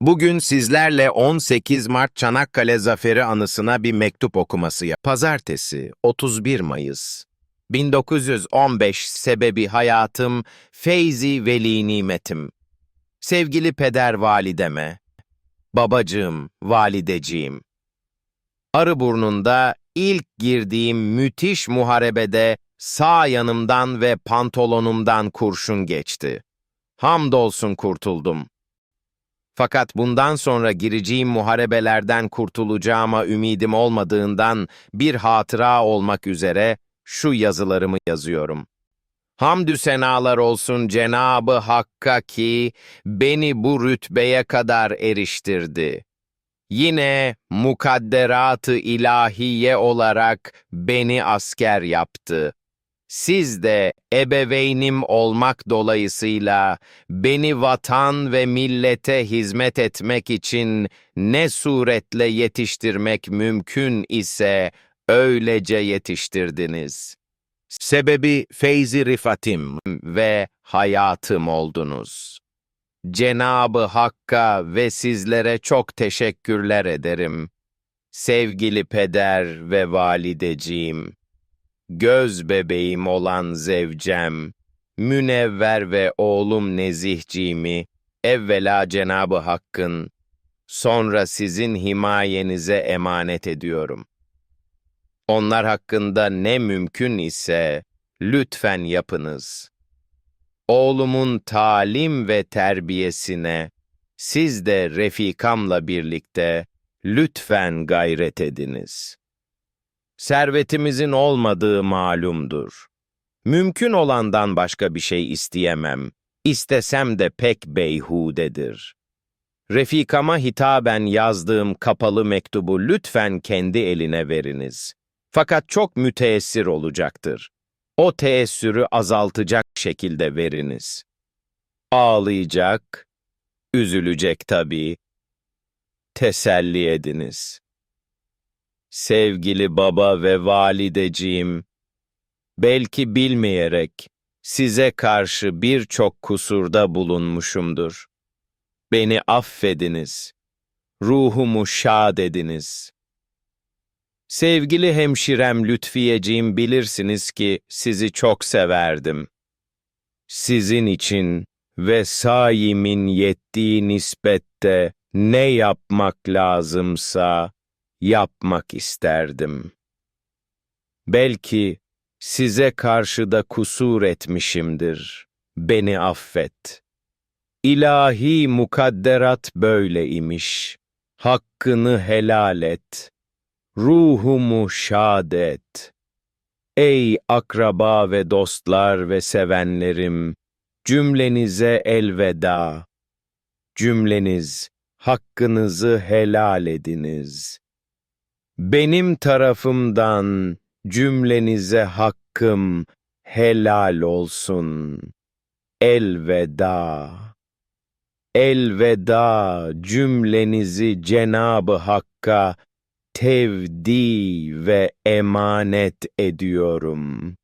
Bugün sizlerle 18 Mart Çanakkale Zaferi anısına bir mektup okuması yap. Pazartesi 31 Mayıs 1915 sebebi hayatım feyzi veli nimetim. Sevgili peder valideme, babacığım, valideciğim. Arıburnu'nda ilk girdiğim müthiş muharebede sağ yanımdan ve pantolonumdan kurşun geçti. Hamdolsun kurtuldum. Fakat bundan sonra gireceğim muharebelerden kurtulacağıma ümidim olmadığından bir hatıra olmak üzere şu yazılarımı yazıyorum. Hamdü senalar olsun Cenabı Hakk'a ki beni bu rütbeye kadar eriştirdi. Yine mukadderat-ı ilahiye olarak beni asker yaptı. Siz de ebeveynim olmak dolayısıyla beni vatan ve millete hizmet etmek için ne suretle yetiştirmek mümkün ise öylece yetiştirdiniz. Sebebi feyzi rifatim ve hayatım oldunuz. Cenabı Hakk'a ve sizlere çok teşekkürler ederim. Sevgili peder ve valideciğim göz bebeğim olan zevcem, münevver ve oğlum nezihciğimi, evvela Cenabı Hakk'ın, sonra sizin himayenize emanet ediyorum. Onlar hakkında ne mümkün ise lütfen yapınız. Oğlumun talim ve terbiyesine siz de refikamla birlikte lütfen gayret ediniz.'' Servetimizin olmadığı malumdur. Mümkün olandan başka bir şey isteyemem. İstesem de pek beyhudedir. Refikama hitaben yazdığım kapalı mektubu lütfen kendi eline veriniz. Fakat çok müteessir olacaktır. O teessürü azaltacak şekilde veriniz. Ağlayacak, üzülecek tabii. Teselli ediniz.'' Sevgili baba ve valideciğim, belki bilmeyerek size karşı birçok kusurda bulunmuşumdur. Beni affediniz, ruhumu şad ediniz. Sevgili hemşirem Lütfiyeciğim bilirsiniz ki sizi çok severdim. Sizin için ve sayimin yettiği nispette ne yapmak lazımsa, yapmak isterdim. Belki size karşı da kusur etmişimdir. Beni affet. İlahi mukadderat böyle imiş. Hakkını helal et. Ruhumu şad et. Ey akraba ve dostlar ve sevenlerim, cümlenize elveda. Cümleniz hakkınızı helal ediniz. Benim tarafımdan cümlenize hakkım helal olsun. Elveda. Elveda cümlenizi Cenabı Hakk'a tevdi ve emanet ediyorum.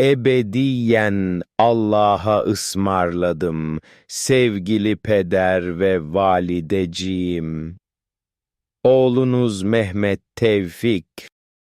Ebediyen Allah'a ısmarladım sevgili peder ve valideciğim. Oğlunuz Mehmet Tevfik